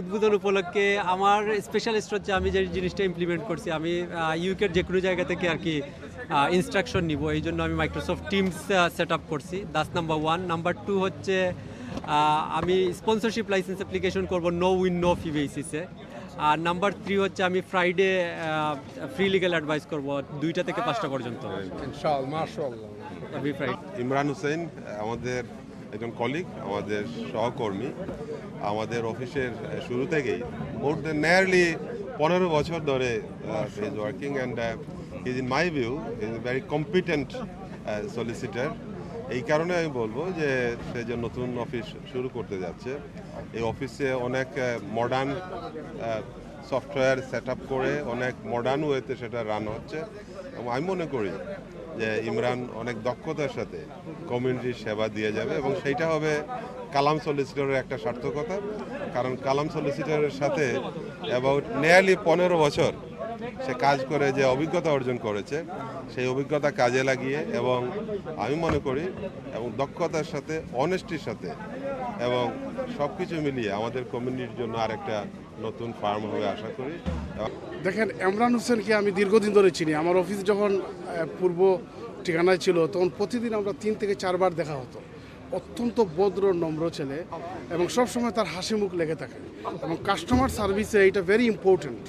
উদ্বোধন উপলক্ষে আমার স্পেশালিস্ট হচ্ছে আমি যে জিনিসটা ইমপ্লিমেন্ট করছি আমি ইউকের যে কোনো জায়গা থেকে আর কি ইনস্ট্রাকশন নিব। এই জন্য আমি মাইক্রোসফট টিমস সেট আপ করছি। Das number one number two হচ্ছে আমি স্পন্সরশিপ লাইসেন্স অ্যাপ্লিকেশন করব নো উইন নো ফি বেসিসে আর নাম্বার থ্রি হচ্ছে আমি ফ্রাইডে ফ্রি লিগাল অ্যাডভাইস করব দুইটা থেকে পাঁচটা পর্যন্ত। ইমরান হোসেন আমাদের একজন কলিগ আমাদের সহকর্মী, আমাদের অফিসের শুরু থেকেই মোর দেন নিয়ারলি পনেরো বছর ধরে is working and is in my view is very competent solicitor এই কারণে আমি বলব যে, সে যে নতুন অফিস শুরু করতে যাচ্ছে, এই অফিসে অনেক মডার্ন সফটওয়্যার সেট করে অনেক মডার্ন ওয়েতে সেটা রান হচ্ছে। এবং আমি মনে করি যে ইমরান অনেক দক্ষতার সাথে কমিউনিটির সেবা দিয়ে যাবে এবং সেইটা হবে কালাম সলিসিটরের একটা সার্থকতা। কারণ কালাম সলিসিটরের সাথে অ্যাবাউট নিয়ারলি পনেরো বছর সে কাজ করে যে অভিজ্ঞতা অর্জন করেছে সেই অভিজ্ঞতা কাজে লাগিয়ে এবং আমি মনে করি এবং দক্ষতার সাথে অনেস্টির সাথে এবং সব কিছু মিলিয়ে আমাদের কমিউনিটির জন্য আর একটা নতুন ফার্ম হবে আশা করি। দেখেন এমরান হোসেনকে আমি দীর্ঘদিন ধরে চিনি। আমার অফিস যখন পূর্ব ঠিকানায় ছিল, তখন প্রতিদিন আমরা তিন থেকে চারবার দেখা হতো। অত্যন্ত ভদ্র, নম্র ছেলে এবং সবসময় তার হাসি মুখ লেগে থাকে। এবং কাস্টমার সার্ভিসে এটা ভেরি ইম্পর্ট্যান্ট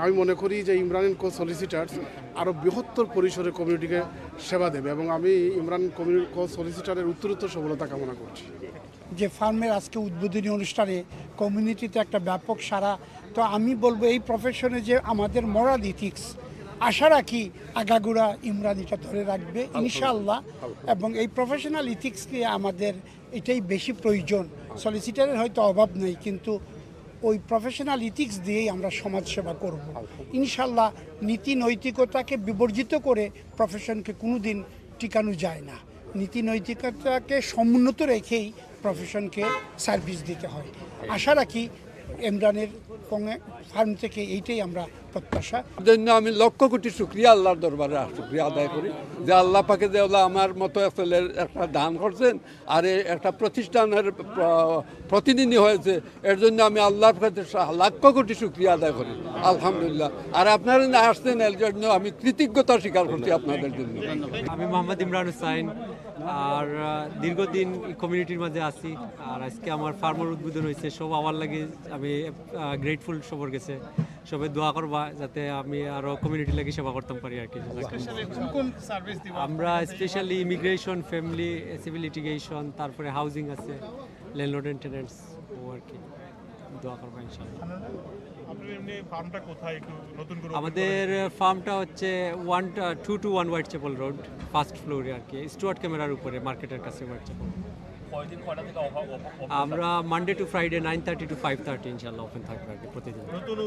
আমি মনে করি যে ইমরান কো সলিসিটার্স আরও বৃহত্তর পরিসরে কমিউনিটিকে সেবা দেবে এবং আমি ইমরান কমিউনিটি কো সলিসিটারের উত্তরোত্তর সফলতা কামনা করছি। যে ফার্মের আজকে উদ্বোধনী অনুষ্ঠানে কমিউনিটিতে একটা ব্যাপক সারা তো আমি বলব এই প্রফেশনে যে আমাদের মরাল ইথিক্স আশা রাখি আগাগোড়া ইমরান এটা ধরে রাখবে ইনশাল্লাহ এবং এই প্রফেশনাল ইথিক্সকে আমাদের এটাই বেশি প্রয়োজন। সলিসিটারের হয়তো অভাব নেই কিন্তু ওই প্রফেশনাল ইথিক্স দিয়েই আমরা সমাজসেবা করব। ইনশাল্লাহ নীতি নৈতিকতাকে বিবর্জিত করে প্রফেশনকে কোনো দিন টিকানো যায় না। নীতি নৈতিকতাকে সমুন্নত রেখেই প্রফেশনকে সার্ভিস দিতে হয়। আশা রাখি ইমরানের ফার্ম থেকে এইটাই আমরা প্রত্যাশা। জন্য আমি লক্ষ কোটি শুক্রিয়া আল্লাহর দরবারে শুক্রিয়া আদায় করি যে আল্লাহ পাকে যে আল্লাহ আমার মতো ছেলের একটা দান করছেন আর একটা প্রতিষ্ঠানের প্রতিনিধি হয়েছে। এর জন্য আমি আল্লাহর কাছে লক্ষ কোটি শুক্রিয়া আদায় করি। আলহামদুলিল্লাহ। আর আপনারা না আসছেন এর জন্য আমি কৃতজ্ঞতা স্বীকার করছি আপনাদের জন্য। আমি মোহাম্মদ ইমরান হুসাইন আর দীর্ঘদিন কমিউনিটির মাঝে আছি। আর আজকে আমার ফার্মার উদ্বোধন হয়েছে। সব আমার লাগে আমি গ্রেটফুল সবর গেছে। সবাই দোয়া করবা যাতে আমি আরও কমিউনিটি লাগে সেবা করতাম পারি আর কি। আমরা specially immigration family civil litigation তারপরে হাউজিং আছে এন্ড টেনেন্টস ও আর কি। দোয়া করব ইনশাআল্লাহ। আপনার এমনি ফার্মটা কোথায়? একটু নতুন করে আমাদের ফার্মটা হচ্ছে one two two one Whitechapel road first ফ্লোরে আর কি। স্টুয়ার্ট ক্যামেরার উপরে মার্কেটের কাছে হোয়াইট চেপল আমরা Monday to Friday nine thirty to five thirty ইনশাল্লাহ ওপেন থাকবে আর কি প্রতিদিন। নতুন